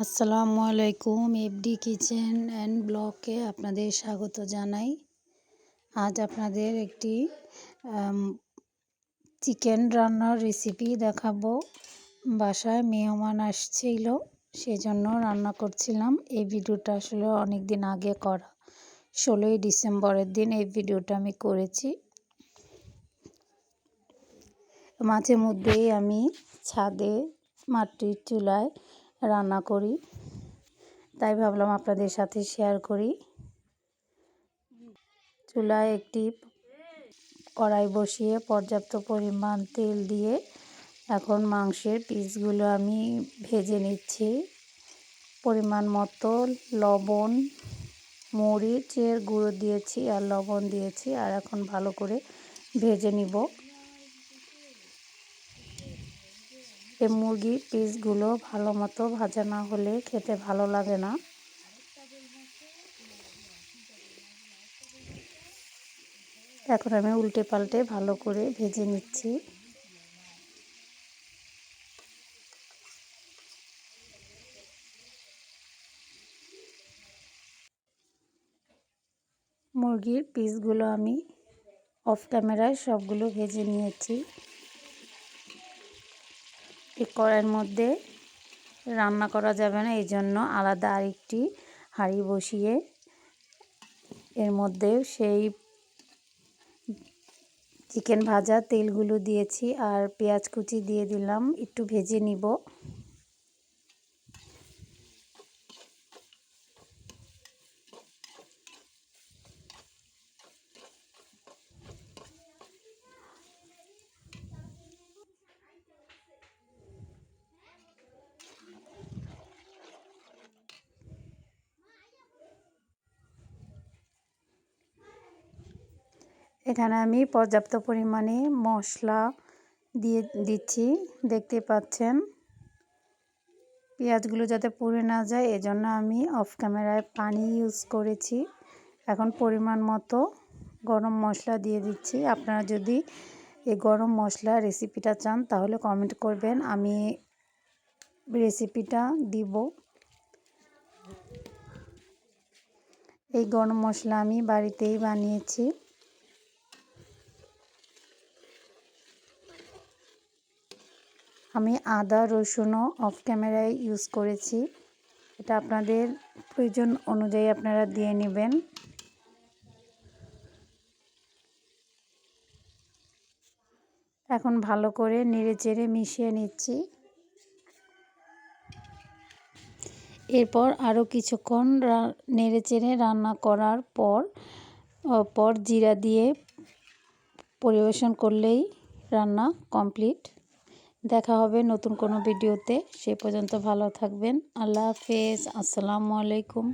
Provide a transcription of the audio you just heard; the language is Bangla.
আসসালামু আলাইকুম, এফডি কিচেন অ্যান্ড ব্লকে আপনাদের স্বাগত জানাই। আজ আপনাদের একটি চিকেন রান্নার রেসিপি দেখাবো। বাসায় মেহমান আসছিল, সেজন্য রান্না করছিলাম। এই ভিডিওটা আসলে অনেক দিন আগে করা। ষোলোই ডিসেম্বরের দিন এই ভিডিওটা আমি করেছি। মাঝে মধ্যেই আমি ছাদে, মাটির চুলায় রান্না করি। তাই ভাবলাম আপনাদের সাথে শেয়ার করি। চুলায় একটি কড়াই বসিয়ে পর্যাপ্ত পরিমাণ তেল দিয়ে এখন মাংসের পিসগুলো আমি ভেজে নিচ্ছি। পরিমাণ মতো লবণ, মরিচের গুঁড়ো দিয়েছি আর লবণ দিয়েছি আর এখন ভালো করে ভেজে নিব। এই মুরগির পিসগুলো ভালো মতো ভাজা না হলে খেতে ভালো লাগে না। এখন আমি উল্টে পাল্টে ভালো করে ভেজে নিচ্ছি। মুরগির পিসগুলো আমি অফ ক্যামেরায় সবগুলো ভেজে নিয়েছি। এই কড়াইয়ের মধ্যে রান্না করা যাবে না, এই জন্য আলাদা আরেকটি হাঁড়ি বসিয়ে এর মধ্যে সেই চিকেন ভাজা তেলগুলো দিয়েছি আর পেঁয়াজ কুচি দিয়ে দিলাম, একটু ভেজে নিব। এখানে আমি পর্যাপ্ত পরিমাণে মশলা দিয়ে দিচ্ছি, দেখতে পাচ্ছেন। পেঁয়াজগুলো যাতে পুড়ে না যায়, এজন্য আমি অফ ক্যামেরায় পানি ইউজ করেছি। এখন পরিমাণ মতো গরম মশলা দিয়ে দিচ্ছি। আপনারা যদি এই গরম মশলা রেসিপিটা চান, তাহলে কমেন্ট করবেন, আমি রেসিপিটা দিব। এই গরম মশলা আমি বাড়িতেই বানিয়েছি। আমি আদা, রসুনও অফ ক্যামেরায় ইউজ করেছি। এটা আপনাদের প্রয়োজন অনুযায়ী আপনারা দিয়ে নেবেন। এখন ভালো করে নেড়ে চেড়ে মিশিয়ে নিচ্ছি। এরপর আরও কিছুক্ষণ নেড়ে চেড়ে রান্না করার পর পর জিরা দিয়ে পরিবেশন করলেই রান্না কমপ্লিট দেখা হবে নতুন কোনো ভিডিওতে। সে পর্যন্ত ভালো থাকবেন। আল্লাহ হাফেজ। আসসালামু আলাইকুম।